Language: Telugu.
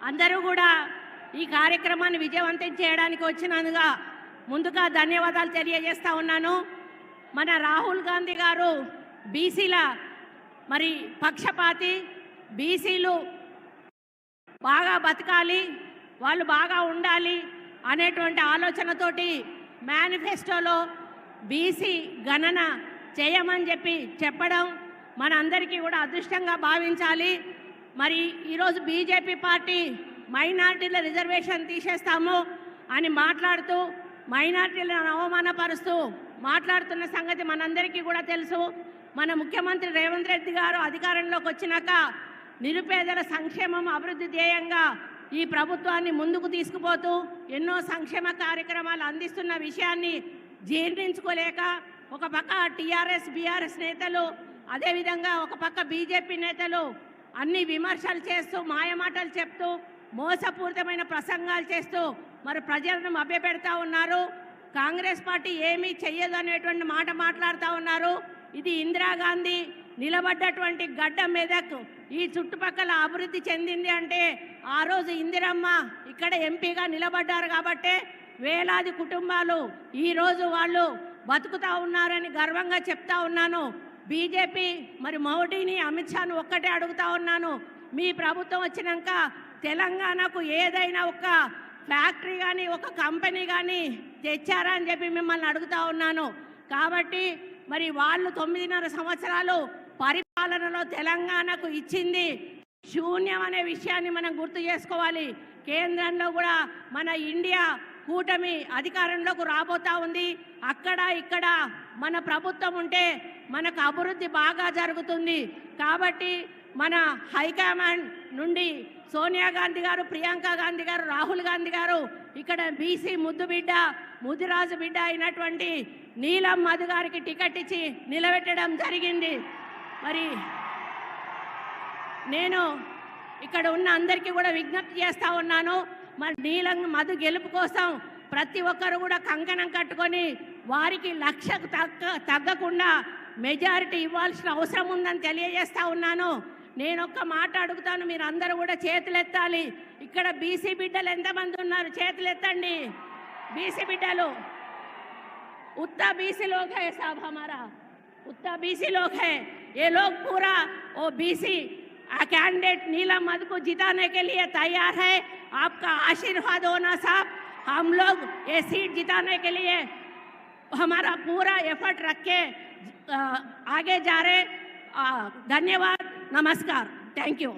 అందరూ కూడా ఈ కార్యక్రమాన్ని విజయవంతం చేయడానికి వచ్చినందుగా ముందుగా ధన్యవాదాలు తెలియజేస్తా ఉన్నాను. మన రాహుల్ గాంధీ గారు బీసీల మరి పక్షపాతి బీసీలు బాగా బతకాలి వాళ్ళు బాగా ఉండాలి అనేటువంటి ఆలోచనతోటి మేనిఫెస్టోలో బీసీ గణన చేయమని చెప్పి చెప్పడం మనందరికీ కూడా అదృష్టంగా భావించాలి. మరి ఈరోజు బీజేపీ పార్టీ మైనార్టీల రిజర్వేషన్ తీసేస్తాము అని మాట్లాడుతూ మైనార్టీలను అవమానపరుస్తూ మాట్లాడుతున్న సంగతి మనందరికీ కూడా తెలుసు. మన ముఖ్యమంత్రి రేవంత్ రెడ్డి గారు అధికారంలోకి వచ్చినాక నిరుపేదల సంక్షేమం అభివృద్ధి ధ్యేయంగా ఈ ప్రభుత్వాన్ని ముందుకు తీసుకుపోతూ ఎన్నో సంక్షేమ కార్యక్రమాలు అందిస్తున్న విషయాన్ని జీర్ణించుకోలేక ఒక పక్క టీఆర్ఎస్ బీఆర్ఎస్ నేతలు అదేవిధంగా ఒక పక్క బీజేపీ నేతలు అన్ని విమర్శలు చేస్తూ మాయమాటలు చెప్తూ మోసపూరితమైన ప్రసంగాలు చేస్తూ మరి ప్రజలను మభ్యపెడతా ఉన్నారు. కాంగ్రెస్ పార్టీ ఏమీ చెయ్యదు అనేటువంటి మాట మాట్లాడుతూ ఉన్నారు. ఇది ఇందిరాగాంధీ నిలబడ్డటువంటి గడ్డ మెదక్ ఈ చుట్టుపక్కల అభివృద్ధి చెందింది అంటే ఆ రోజు ఇందిరమ్మ ఇక్కడ ఎంపీగా నిలబడ్డారు కాబట్టే వేలాది కుటుంబాలు ఈరోజు వాళ్ళు బతుకుతా ఉన్నారని గర్వంగా చెప్తా ఉన్నాను. బీజేపీ మరి మోడీని అమిత్ షాను ఒక్కటే అడుగుతా ఉన్నాను. మీ ప్రభుత్వం వచ్చినాక తెలంగాణకు ఏదైనా ఒక ఫ్యాక్టరీ కానీ ఒక కంపెనీ కానీ తెచ్చారా అని చెప్పి మిమ్మల్ని అడుగుతా ఉన్నాను. కాబట్టి మరి వాళ్ళు తొమ్మిదిన్నర సంవత్సరాలు పరిపాలనలో తెలంగాణకు ఇచ్చింది శూన్యం అనే విషయాన్ని మనం గుర్తు చేసుకోవాలి. కేంద్రంలో కూడా మన ఇండియా కూటమి అధికారంలోకి రాబోతా ఉంది. అక్కడ ఇక్కడ మన ప్రభుత్వం ఉంటే మనకు అభివృద్ధి బాగా జరుగుతుంది. కాబట్టి మన హైకమాండ్ నుండి సోనియా గాంధీ గారు ప్రియాంక గాంధీ గారు రాహుల్ గాంధీ గారు ఇక్కడ బీసీ ముద్దు బిడ్డ ముదిరాజు బిడ్డ అయినటువంటి నీలం మధు గారికి టికెట్ ఇచ్చి నిలబెట్టడం జరిగింది. మరి నేను ఇక్కడ ఉన్న అందరికీ కూడా విజ్ఞప్తి చేస్తూ ఉన్నాను. మరి నీలం మధు గెలుపు కోసం ప్రతి ఒక్కరు కూడా కంకణం కట్టుకొని వారికి లక్ష తగ్గ తగ్గకుండా మెజారిటీ ఇవ్వాల్సిన అవసరం ఉందని తెలియజేస్తూ ఉన్నాను. నేను ఒక్క మాట అడుగుతాను మీరు అందరూ కూడా చేతులెత్తాలి. ఇక్కడ బీసీ బిడ్డలు ఎంతమంది ఉన్నారు? చేతులెత్తండి. బీసీ బిడ్డలు. ఉత్త బీసీ లోకే హై సాబ్ హమారా. బీసీ లోకే. ఏ లోక్ పూరా ఓ బీసీ कैंडिडेट नीलम मधु को जिताने के लिए तैयार है। आपका आशीर्वाद होना साहब। हम लोग ये सीट जिताने के लिए हमारा पूरा एफर्ट रख के आगे जा रहे धन्यवाद। नमस्कार। Thank you